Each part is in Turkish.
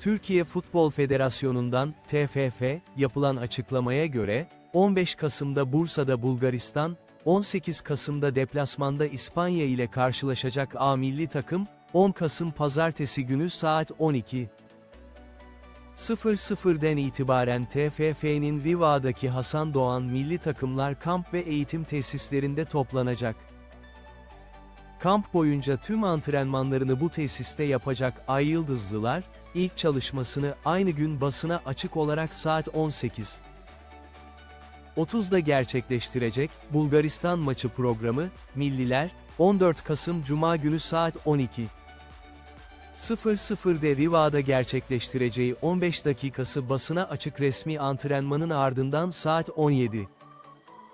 Türkiye Futbol Federasyonu'ndan, TFF, yapılan açıklamaya göre, 15 Kasım'da Bursa'da Bulgaristan, 18 Kasım'da deplasmanda İspanya ile karşılaşacak A milli takım, 10 Kasım Pazartesi günü saat 12. 00'den itibaren TFF'nin Riva'daki Hasan Doğan milli takımlar kamp ve eğitim tesislerinde toplanacak. Kamp boyunca tüm antrenmanlarını bu tesiste yapacak Ay Yıldızlılar, ilk çalışmasını aynı gün basına açık olarak saat 18. 30'da gerçekleştirecek, Bulgaristan maçı programı, Milliler, 14 Kasım Cuma günü saat 12. 00'de Riva'da gerçekleştireceği 15 dakikası basına açık resmi antrenmanın ardından saat 17.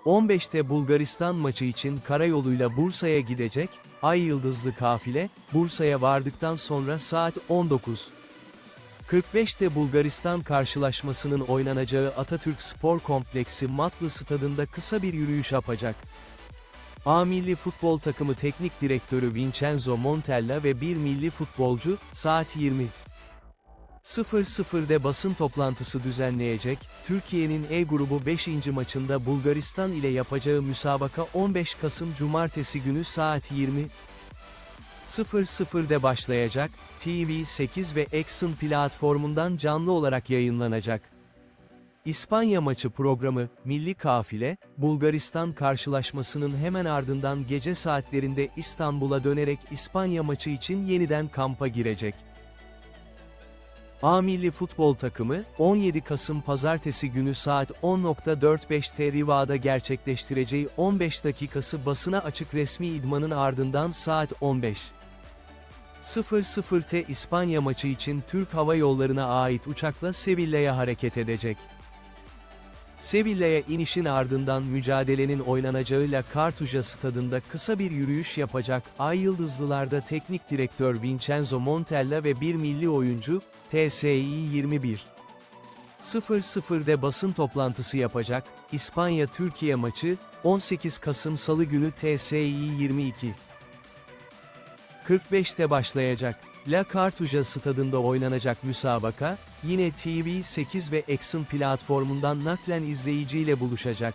15'te Bulgaristan maçı için karayoluyla Bursa'ya gidecek, Ay Yıldızlı kafile, Bursa'ya vardıktan sonra saat 19. 45'te Bulgaristan karşılaşmasının oynanacağı Atatürk Spor Kompleksi Matlı Stadında kısa bir yürüyüş yapacak. A milli futbol takımı teknik direktörü Vincenzo Montella ve bir milli futbolcu, saat 20. 00'de basın toplantısı düzenleyecek, Türkiye'nin E grubu 5. maçında Bulgaristan ile yapacağı müsabaka 15 Kasım Cumartesi günü saat 20. 00'de başlayacak, TV8 ve Exxon platformundan canlı olarak yayınlanacak. İspanya maçı programı, Milli Kafile, Bulgaristan karşılaşmasının hemen ardından gece saatlerinde İstanbul'a dönerek İspanya maçı için yeniden kampa girecek. A milli futbol takımı, 17 Kasım Pazartesi günü saat 10.45'te Riva'da gerçekleştireceği 15 dakikası basına açık resmi idmanın ardından saat 15. 00'te İspanya maçı için Türk Hava Yolları'na ait uçakla Sevilla'ya hareket edecek. Sevilla'ya inişin ardından mücadelenin oynanacağı La Cartuja stadında kısa bir yürüyüş yapacak, Ay Yıldızlılar'da teknik direktör Vincenzo Montella ve bir milli oyuncu, TSİ 21. 00'de basın toplantısı yapacak, İspanya-Türkiye maçı, 18 Kasım Salı günü TSİ 22. 45'te başlayacak. La Cartuja stadında oynanacak müsabaka, yine TV8 ve Exxon platformundan naklen izleyiciyle buluşacak.